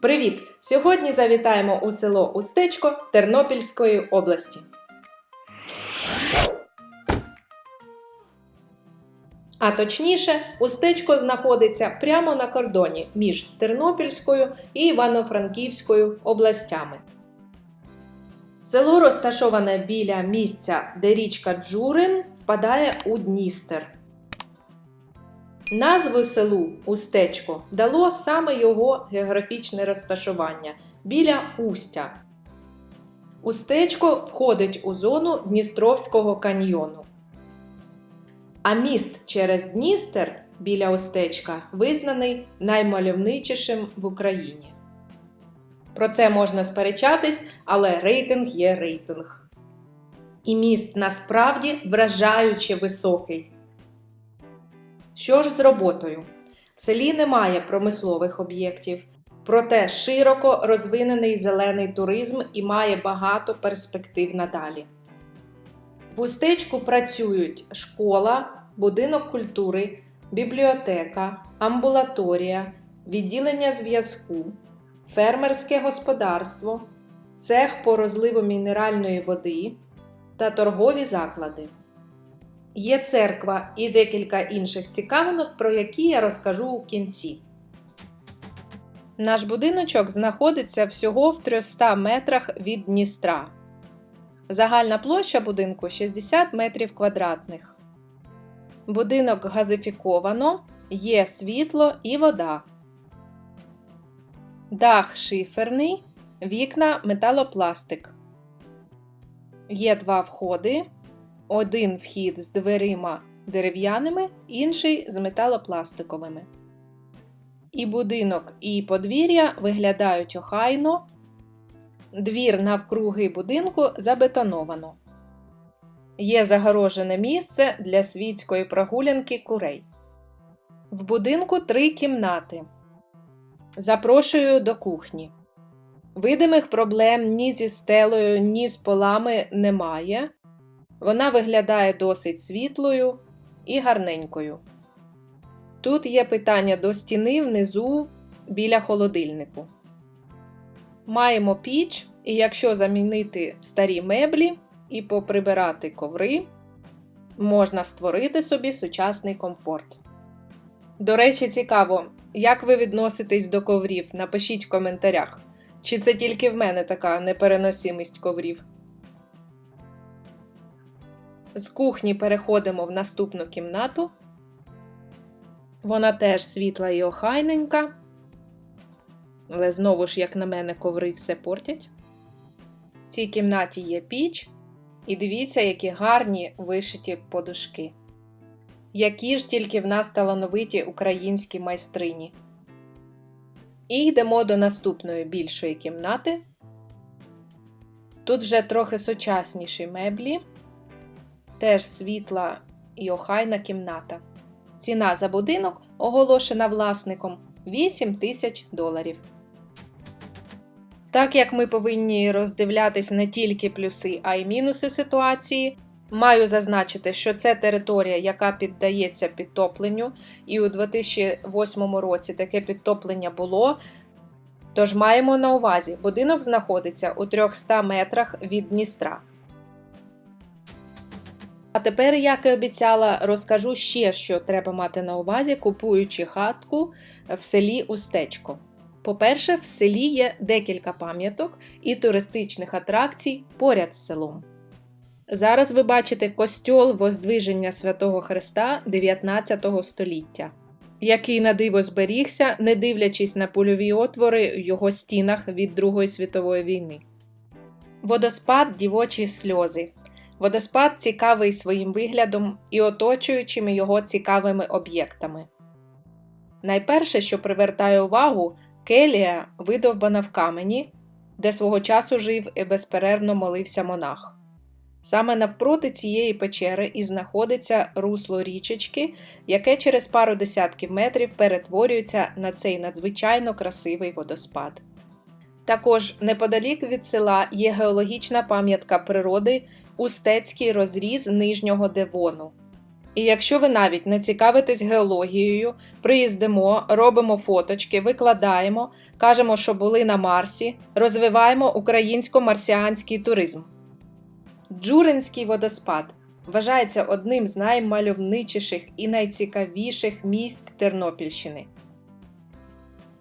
Привіт! Сьогодні завітаємо у село Устечко Тернопільської області. А точніше, Устечко знаходиться прямо на кордоні між Тернопільською і Івано-Франківською областями. Село розташоване біля місця, де річка Джурин впадає у Дністер. Назву селу Устечко дало саме його географічне розташування біля Устя. Устечко входить у зону Дністровського каньйону. А міст через Дністер біля Устечка визнаний наймальовничішим в Україні. Про це можна сперечатись, але рейтинг є рейтинг. І міст насправді вражаюче високий. Що ж з роботою? В селі немає промислових об'єктів, проте широко розвинений зелений туризм і має багато перспектив надалі. В устечку працюють школа, будинок культури, бібліотека, амбулаторія, відділення зв'язку, фермерське господарство, цех по розливу мінеральної води та торгові заклади. Є церква і декілька інших цікавинок, про які я розкажу у кінці. Наш будиночок знаходиться всього в 300 метрах від Дністра. Загальна площа будинку 60 метрів квадратних. Будинок газифіковано, є світло і вода. Дах шиферний, вікна металопластик. Є два входи. Один вхід з дверима дерев'яними, інший з металопластиковими. І будинок, і подвір'я виглядають охайно. Двір навкруги будинку забетоновано. Є загорожене місце для світської прогулянки курей. В будинку три кімнати. Запрошую до кухні. Видимих проблем ні зі стелею, ні з полами немає. Вона виглядає досить світлою і гарненькою. Тут є питання до стіни внизу біля холодильнику. Маємо піч, і якщо замінити старі меблі і поприбирати коври, можна створити собі сучасний комфорт. До речі, цікаво, як ви відноситесь до коврів? Напишіть в коментарях. Чи це тільки в мене така непереносимість коврів? З кухні переходимо в наступну кімнату. Вона теж світла і охайненька. Але знову ж, як на мене, коври все портять. В цій кімнаті є піч. І дивіться, які гарні вишиті подушки. Які ж тільки в нас талановиті українські майстрині. І йдемо до наступної більшої кімнати. Тут вже трохи сучасніші меблі теж світла і охайна кімната. Ціна за будинок оголошена власником 8 тисяч доларів. Так як ми повинні роздивлятись не тільки плюси, а й мінуси ситуації, маю зазначити, що це територія, яка піддається підтопленню, і у 2008 році таке підтоплення було. Тож маємо на увазі, будинок знаходиться у 300 метрах від Дністра. А тепер, як і обіцяла, розкажу ще, що треба мати на увазі, купуючи хатку в селі Устечко. По-перше, в селі є декілька пам'яток і туристичних атракцій поряд з селом. Зараз ви бачите костьол Воздвиження Святого Христа 19 століття, який на диво зберігся, не дивлячись на польові отвори в його стінах від Другої світової війни. Водоспад дівочі сльози. Водоспад цікавий своїм виглядом і оточуючими його цікавими об'єктами. Найперше, що привертає увагу, келія видовбана в камені, де свого часу жив і безперервно молився монах. Саме навпроти цієї печери і знаходиться русло річечки, яке через пару десятків метрів перетворюється на цей надзвичайно красивий водоспад. Також неподалік від села є геологічна пам'ятка природи Устецький розріз нижнього Девону. І якщо ви навіть не цікавитесь геологією, приїздимо, робимо фоточки, викладаємо, кажемо, що були на Марсі, розвиваємо українсько-марсіанський туризм. Джуринський водоспад вважається одним з наймальовничіших і найцікавіших місць Тернопільщини.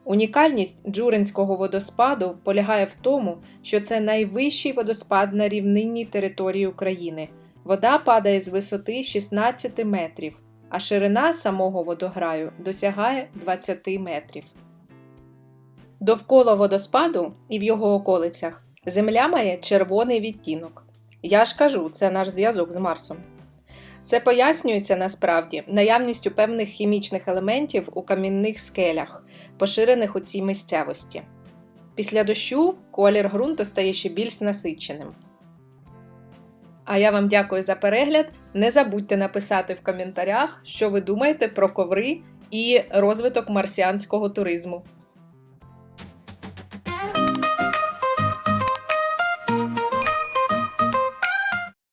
Унікальність Джуринського водоспаду полягає в тому, що це найвищий водоспад на рівнинній території України. Вода падає з висоти 16 метрів, а ширина самого водограю досягає 20 метрів. Довкола водоспаду і в його околицях земля має червоний відтінок. Я ж кажу, це наш зв'язок з Марсом. Це пояснюється насправді наявністю певних хімічних елементів у камінних скелях, поширених у цій місцевості. Після дощу колір ґрунту стає ще більш насиченим. А я вам дякую за перегляд. Не забудьте написати в коментарях, що ви думаєте про коври і розвиток марсіанського туризму.